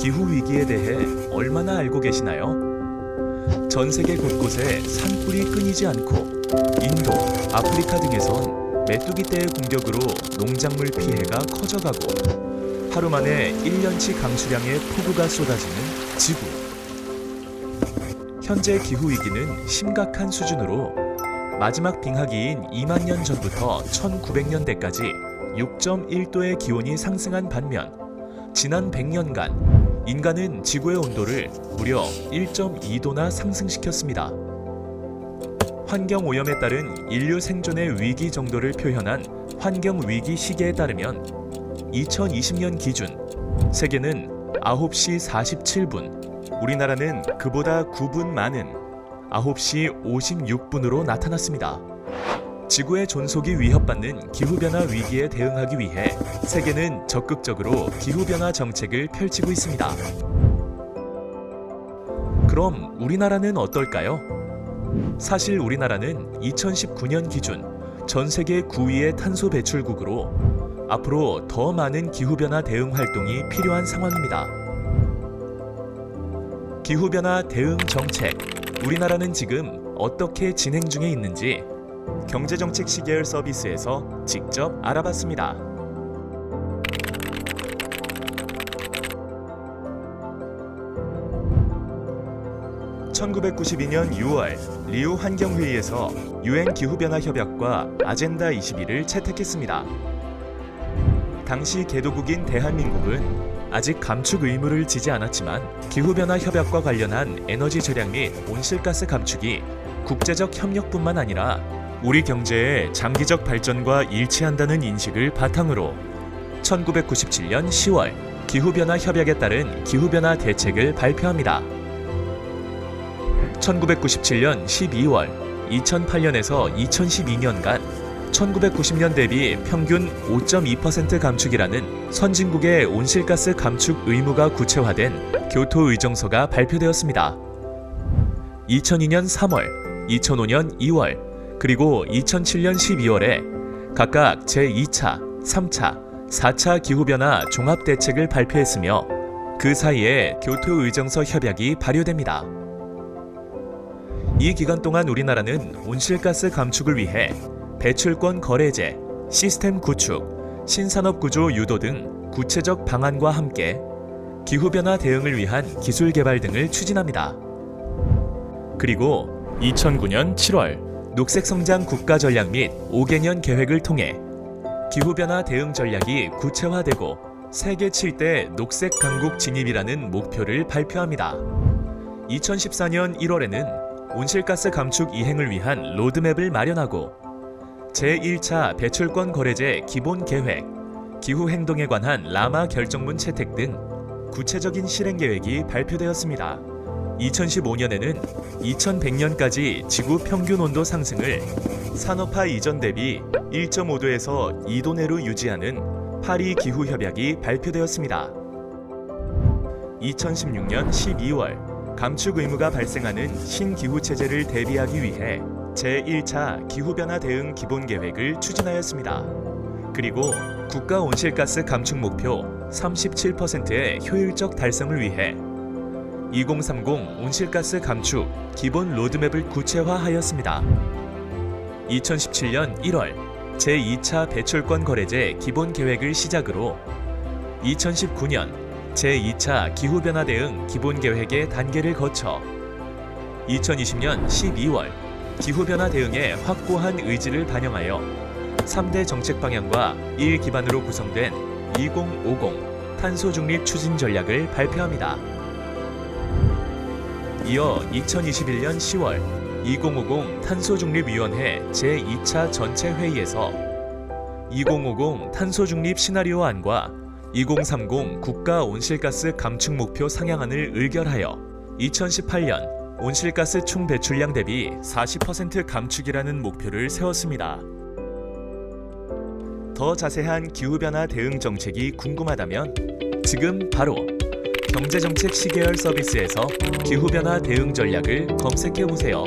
기후 위기에 대해 얼마나 알고 계시나요? 전 세계 곳곳에 산불이 끊이지 않고 인도, 아프리카 등에선 메뚜기 떼의 공격으로 농작물 피해가 커져가고 하루 만에 1년치 강수량의 폭우가 쏟아지는 지구. 현재 기후 위기는 심각한 수준으로 마지막 빙하기인 2만 년 전부터 1900년대까지 6.1도의 기온이 상승한 반면 지난 100년간 인간은 지구의 온도를 무려 1.2도나 상승시켰습니다. 환경 오염에 따른 인류 생존의 위기 정도를 표현한 환경 위기 시계에 따르면 2020년 기준 세계는 9시 47분, 우리나라는 그보다 9분 많은 9시 56분으로 나타났습니다. 지구의 존속이 위협받는 기후변화 위기에 대응하기 위해 세계는 적극적으로 기후변화 정책을 펼치고 있습니다. 그럼 우리나라는 어떨까요? 사실 우리나라는 2019년 기준 전 세계 9위의 탄소 배출국으로 앞으로 더 많은 기후변화 대응 활동이 필요한 상황입니다. 기후변화 대응 정책, 우리나라는 지금 어떻게 진행 중에 있는지 경제정책 시계열 서비스에서 직접 알아봤습니다. (1992년 6월) 리우 환경회의에서 유엔 기후변화 협약과 아젠다 21을 채택했습니다. 당시 개도국인 대한민국은 아직 감축 의무를 지지 않았지만 기후변화 협약과 관련한 에너지 절약 및 온실가스 감축이 국제적 협력뿐만 아니라 우리 경제의 장기적 발전과 일치한다는 인식을 바탕으로 1997년 10월 기후변화 협약에 따른 기후변화 대책을 발표합니다. 1997년 12월 2008년에서 2012년간 1990년 대비 평균 5.2% 감축이라는 선진국의 온실가스 감축 의무가 구체화된 교토 의정서가 발표되었습니다. 2002년 3월, 2005년 2월, 그리고 2007년 12월에 각각 제2차, 3차, 4차 기후변화 종합대책을 발표했으며 그 사이에 교토 의정서 협약이 발효됩니다. 이 기간 동안 우리나라는 온실가스 감축을 위해 배출권 거래제, 시스템 구축, 신산업 구조 유도 등 구체적 방안과 함께 기후변화 대응을 위한 기술 개발 등을 추진합니다. 그리고 2009년 7월 녹색 성장 국가 전략 및 5개년 계획을 통해 기후변화 대응 전략이 구체화되고 세계 7대 녹색 강국 진입이라는 목표를 발표합니다. 2014년 1월에는 온실가스 감축 이행을 위한 로드맵을 마련하고 제1차 배출권 거래제 기본 계획, 기후 행동에 관한 라마 결정문 채택 등 구체적인 실행 계획이 발표되었습니다. 2015년에는 2100년까지 지구 평균 온도 상승을 산업화 이전 대비 1.5도에서 2도 내로 유지하는 파리 기후 협약이 발표되었습니다. 2016년 12월 감축 의무가 발생하는 신기후 체제를 대비하기 위해 제1차 기후변화 대응 기본 계획을 추진하였습니다. 그리고 국가 온실가스 감축 목표 37%의 효율적 달성을 위해 2030 온실가스 감축 기본 로드맵을 구체화하였습니다. 2017년 1월 제2차 배출권 거래제 기본 계획을 시작으로 2019년 제2차 기후변화 대응 기본 계획의 단계를 거쳐 2020년 12월 기후변화 대응에 확고한 의지를 반영하여 3대 정책 방향과 이를 기반으로 구성된 2050 탄소 중립 추진 전략을 발표합니다. 이어 2021년 10월 2050 탄소중립위원회 제2차 전체 회의에서 2050 탄소중립 시나리오안과 2030 국가 온실가스 감축 목표 상향안을 의결하여 2018년 온실가스 총 배출량 대비 40% 감축이라는 목표를 세웠습니다. 더 자세한 기후변화 대응 정책이 궁금하다면 지금 바로 경제정책 시계열 서비스에서 기후변화 대응 전략을 검색해 보세요.